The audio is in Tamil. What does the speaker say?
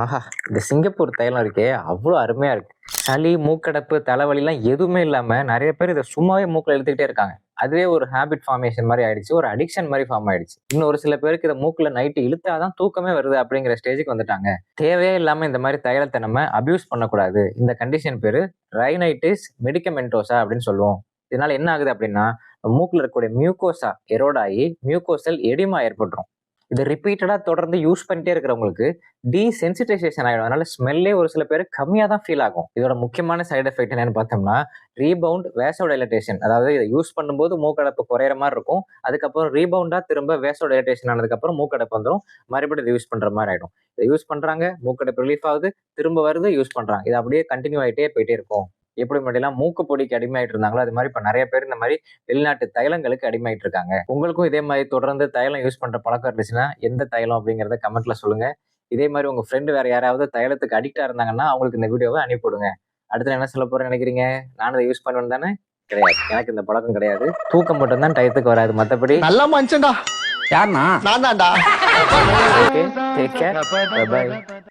ஆஹா இந்த சிங்கப்பூர் தைலம் இருக்கே அவ்வளோ அருமையா இருக்கு. சளி மூக்கடைப்பு தலைவலிலாம் எதுவுமே இல்லாம நிறைய பேர் இதை சும்மாவே மூக்கில் இழுத்துக்கிட்டே இருக்காங்க. அதுவே ஒரு ஹேபிட் ஃபார்மேஷன் மாதிரி ஆயிடுச்சு ஒரு அடிக்ஷன் மாதிரி ஃபார்ம் ஆயிடுச்சு. இன்னும் ஒரு சில பேருக்கு இதை மூக்கில் நைட்டு இழுத்தாதான் தூக்கமே வருது அப்படிங்கிற ஸ்டேஜுக்கு வந்துட்டாங்க. தேவையே இல்லாம இந்த மாதிரி தைலத்தை நம்ம அபியூஸ் பண்ணக்கூடாது. இந்த கண்டிஷன் பேரு ரைனைட்டிஸ் மெடிக்கமெண்டோசா அப்படின்னு சொல்லுவோம். இதனால என்ன ஆகுது அப்படின்னா மூக்கில் இருக்கக்கூடிய மியூக்கோசா எரோடாகி மியூக்கோசல் மியூகோசல் எடிமா ஏற்பட்டுரும். இது ரிப்பீட்டடாக தொடர்ந்து யூஸ் பண்ணிட்டே இருக்கிறவங்களுக்கு டீசென்சிட்டைசேஷன் ஆகிடும் அதனால ஸ்மெல்லே ஒரு சில பேர் கம்மியாக தான் ஃபீல் ஆகும். இதோட முக்கியமான சைடு எஃபெக்ட் என்னன்னு பார்த்தோம்னா ரீபவுண்ட் வேசோடைலட்டேஷன் அதாவது இதை யூஸ் பண்ணும்போது மூக்கடைப்பு குறையிற மாதிரி இருக்கும். அதுக்கப்புறம் ரீபவுண்டாக திரும்ப வேசோடைலட்டேஷன் ஆனதுக்கப்புறம் மூக்கடைப்பு வந்துடும் மறுபடியும் இதை யூஸ் பண்ணுற மாதிரி ஆகிடும் இதை யூஸ் பண்ணுறாங்க மூக்கடைப்பு ரிலீஃப் ஆகுது திரும்ப வருது யூஸ் பண்ணுறாங்க இது அப்படியே கண்டினியூ ஆகிட்டே போயிட்டே இருக்கும். எப்படி முன்னாடிலாம் மூக்கு பொடிக்கு அடிமையாயிட்டு இருந்தாங்களோ அது மாதிரி இப்போ நிறைய பேர் இந்த மாதிரி வெளிநாட்டு தைலங்களுக்கு அடிமையாயிட்டு இருக்காங்க உங்களுக்கும் இதே மாதிரி தொடர்ந்து தைலம் யூஸ் பண்ற பழக்கம் இருந்துச்சுன்னா எந்த தைலம் அப்படிங்கறத கமெண்ட்ல சொல்லுங்க. இதே மாதிரி உங்க ஃப்ரெண்டு வேற யாராவது தைலத்துக்கு அடிக்டா இருந்தாங்கன்னா அவங்களுக்கு இந்த வீடியோவை அனுப்பிவிடுங்க. அடுத்து என்ன சொல்ல போறேன்னு நினைக்கிறீங்க? நானும் இதை யூஸ் பண்ணுவேன் தானே? கிடையாது. எனக்கு இந்த பழக்கம் கிடையாது. தூக்கம் மட்டும் தான் டயத்துக்கு வராது. மற்றபடி நல்ல மனுஷன்டா. யாருண்ணா? நான் தான்டா ஓகே டேக் கேர் பை